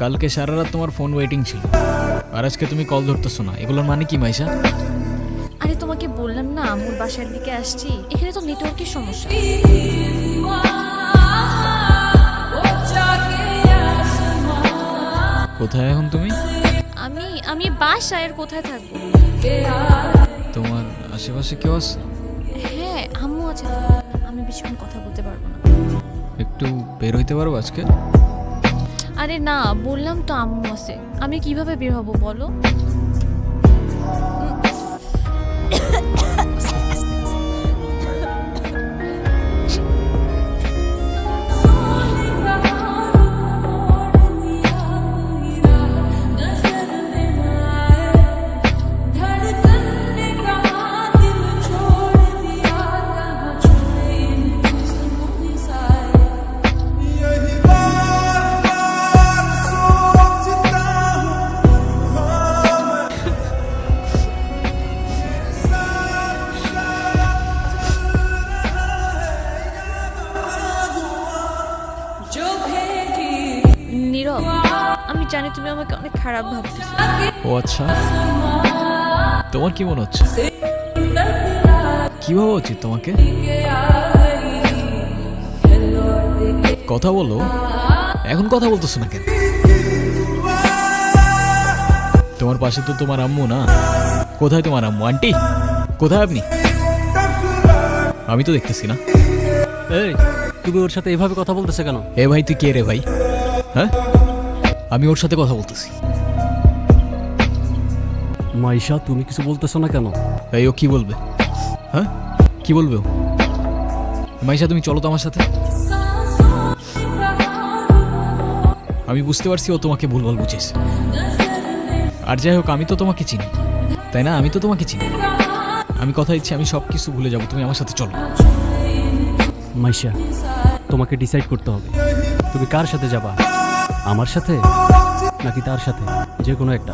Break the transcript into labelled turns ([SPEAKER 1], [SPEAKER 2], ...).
[SPEAKER 1] কালকে সারা রাত তোমার ফোন ওয়েটিং ছিল। আর আজকে তুমি কল ধরতেছো না। এগুলোর মানে কি মাইশা?
[SPEAKER 2] আরে তোমাকে বললাম না আম্মুর বাসার দিকে আসছি। এখানে তো নেটওয়ার্কের সমস্যা।
[SPEAKER 1] কোথায় এখন তুমি?
[SPEAKER 2] আমি আমি বাসায় আর কোথায় থাকব?
[SPEAKER 1] তোমার আশেপাশে কেউ আছে?
[SPEAKER 2] হ্যাঁ আম্মু আছে। বেশিক্ষণ কথা বলতে পারব না।
[SPEAKER 1] একটু বের হইতে পারব আজকে?
[SPEAKER 2] আরে না বললাম তো আম্মু আছে। আমি কীভাবে বের হব বলো? নীরব? আমি জানি তুমি আমাকে অনেক খারাপ ভাবতেছো।
[SPEAKER 1] ও আচ্ছা। তোমার কি মনে হচ্ছে? কি ভাবা উচিত তোমাকে? কথা বলো। এখন কথা বলতেছো না কেন? তোমার পাশে তো তোমার আম্মু না। কোথায় তোমার আম্মু? আন্টি কোথায় আপনি? আমি তো দেখতেছি না।
[SPEAKER 3] এই তুমি ওর সাথে এভাবে কথা বলতেছে কেন?
[SPEAKER 1] এ ভাই তুই কে রে ভাই? হ্যাঁ? আমি ওর সাথে কথা বলতেছি।
[SPEAKER 3] মাইশা তুমি কিছু বলতেছো না কেন?
[SPEAKER 1] এই ও কি বলবে? হ্যাঁ? কি বলবে ও? মাইশা তুমি চলো তো আমার সাথে। আমি বুঝতে পারছি ও তোমাকে ভুলভাল বুঝেছে। আর যাই হোক আমি তো তোমাকে চিনি। তাই না? আমি তো তোমাকে চিনি। আমি কথা দিচ্ছি আমি সব কিছু ভুলে যাব। তুমি আমার সাথে চলো।
[SPEAKER 3] মাইশা তোমাকে ডিসাইড করতে হবে। তুমি কার সাথে যাবা? আমার সাথে? নাকি তার সাথে? যে কোনো একটা।